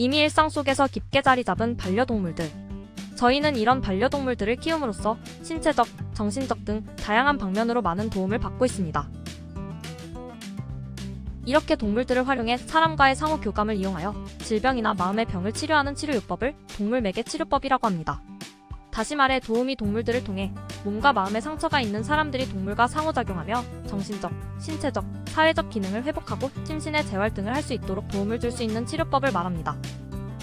이미 일상 속에서 깊게 자리 잡은 반려동물들. 저희는 이런 반려동물들을 키움으로써 신체적, 정신적 등 다양한 방면으로 많은 도움을 받고 있습니다. 이렇게 동물들을 활용해 사람과의 상호 교감을 이용하여 질병이나 마음의 병을 치료하는 치료요법을 동물 매개 치료법이라고 합니다. 다시 말해 도움이 동물들을 통해 몸과 마음의 상처가 있는 사람들이 동물과 상호작용하며 정신적, 신체적, 사회적 기능을 회복하고 심신의 재활 등을 할 수 있도록 도움을 줄 수 있는 치료법을 말합니다.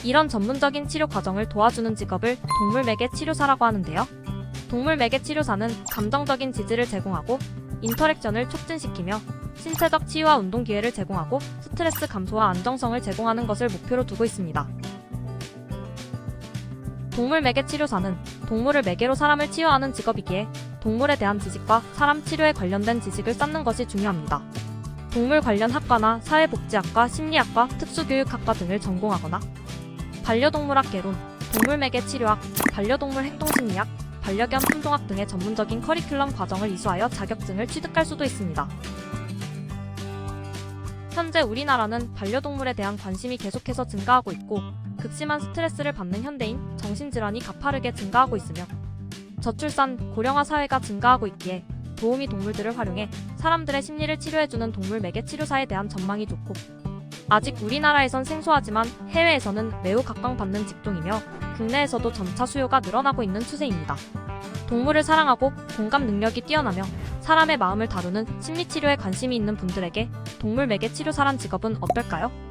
이런 전문적인 치료 과정을 도와주는 직업을 동물 매개 치료사라고 하는데요. 동물 매개 치료사는 감정적인 지지를 제공하고 인터랙션을 촉진시키며 신체적 치유와 운동 기회를 제공하고 스트레스 감소와 안정성을 제공하는 것을 목표로 두고 있습니다. 동물 매개 치료사는 동물을 매개로 사람을 치유하는 직업이기에 동물에 대한 지식과 사람 치료에 관련된 지식을 쌓는 것이 중요합니다. 동물 관련 학과나 사회복지학과, 심리학과, 특수교육학과 등을 전공하거나 반려동물학 개론, 동물 매개 치료학, 반려동물 행동심리학, 반려견 품종학 등의 전문적인 커리큘럼 과정을 이수하여 자격증을 취득할 수도 있습니다. 현재 우리나라는 반려동물에 대한 관심이 계속해서 증가하고 있고 극심한 스트레스를 받는 현대인 정신질환이 가파르게 증가하고 있으며 저출산, 고령화 사회가 증가하고 있기에 도우미 동물들을 활용해 사람들의 심리를 치료해주는 동물 매개 치료사에 대한 전망이 좋고 아직 우리나라에선 생소하지만 해외에서는 매우 각광받는 직종이며 국내에서도 점차 수요가 늘어나고 있는 추세입니다. 동물을 사랑하고 공감 능력이 뛰어나며 사람의 마음을 다루는 심리치료에 관심이 있는 분들에게 동물 매개 치료사란 직업은 어떨까요?